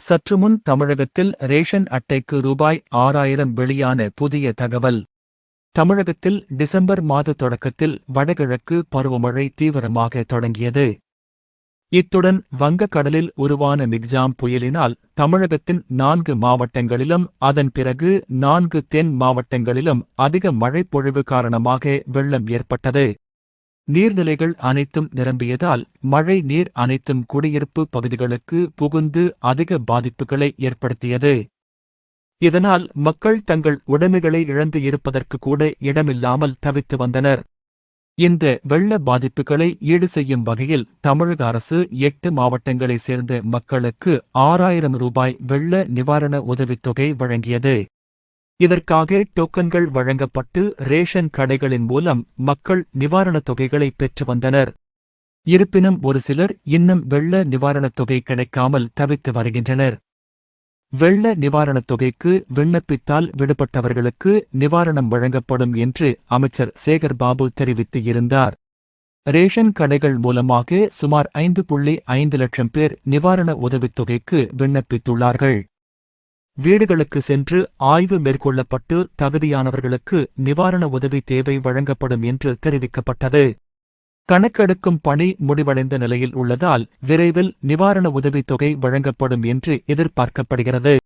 சற்றுமுன் தமிழகத்தில் ரேஷன் அட்டைக்கு ரூபாய் ஆறாயிரம் வெளியான புதிய தகவல். தமிழகத்தில் டிசம்பர் மாத தொடக்கத்தில் வடகிழக்கு பருவமழை தீவிரமாக தொடங்கியது. இத்துடன் வங்கக்கடலில் உருவான மிக்ஜாம் புயலினால் தமிழகத்தின் நான்கு மாவட்டங்களிலும் அதன் பிறகு நான்கு தென் மாவட்டங்களிலும் அதிக மழைப்பொழிவு காரணமாக வெள்ளம் ஏற்பட்டது. நீர்நிலைகள் அனைத்தும் நிரம்பியதால் மழை நீர் அனைத்தும் குடியிருப்பு பகுதிகளுக்கு புகுந்து அதிக பாதிப்புகளை ஏற்படுத்தியது. இதனால் மக்கள் தங்கள் உடைமைகளை இழந்து இருப்பதற்கு கூட இடமில்லாமல் தவித்து வந்தனர். இந்த வெள்ள பாதிப்புகளை ஈடு செய்யும் வகையில் தமிழக அரசு எட்டு மாவட்டங்களைச் சேர்ந்த மக்களுக்கு ஆறாயிரம் ரூபாய் வெள்ள நிவாரண உதவித்தொகை வழங்கியது. இதற்காக டோக்கன்கள் வழங்கப்பட்டு ரேஷன் கடைகளின் மூலம் மக்கள் நிவாரணத் தொகைகளை பெற்று வந்தனர். இருப்பினும் ஒரு சிலர் இன்னும் வெள்ள நிவாரணத் தொகை கிடைக்காமல் தவித்து வருகின்றனர். வெள்ள நிவாரணத் தொகைக்கு விண்ணப்பித்தால் விடுபட்டவர்களுக்கு நிவாரணம் வழங்கப்படும் என்று அமைச்சர் சேகர் பாபு தெரிவித்து இருந்தார். ரேஷன் கடைகள் மூலமாக சுமார் ஐந்து புள்ளி ஐந்து லட்சம் பேர் நிவாரண உதவித் தொகைக்கு விண்ணப்பித்துள்ளார்கள். வீடுகளுக்கு சென்று ஆய்வு மேற்கொள்ளப்பட்டு தகுதியானவர்களுக்கு நிவாரண உதவி தேவை வழங்கப்படும் என்று தெரிவிக்கப்பட்டது. கணக்கெடுக்கும் பணி முடிவடைந்த நிலையில் உள்ளதால் விரைவில் நிவாரண உதவித்தொகை வழங்கப்படும் என்று எதிர்பார்க்கப்படுகிறது.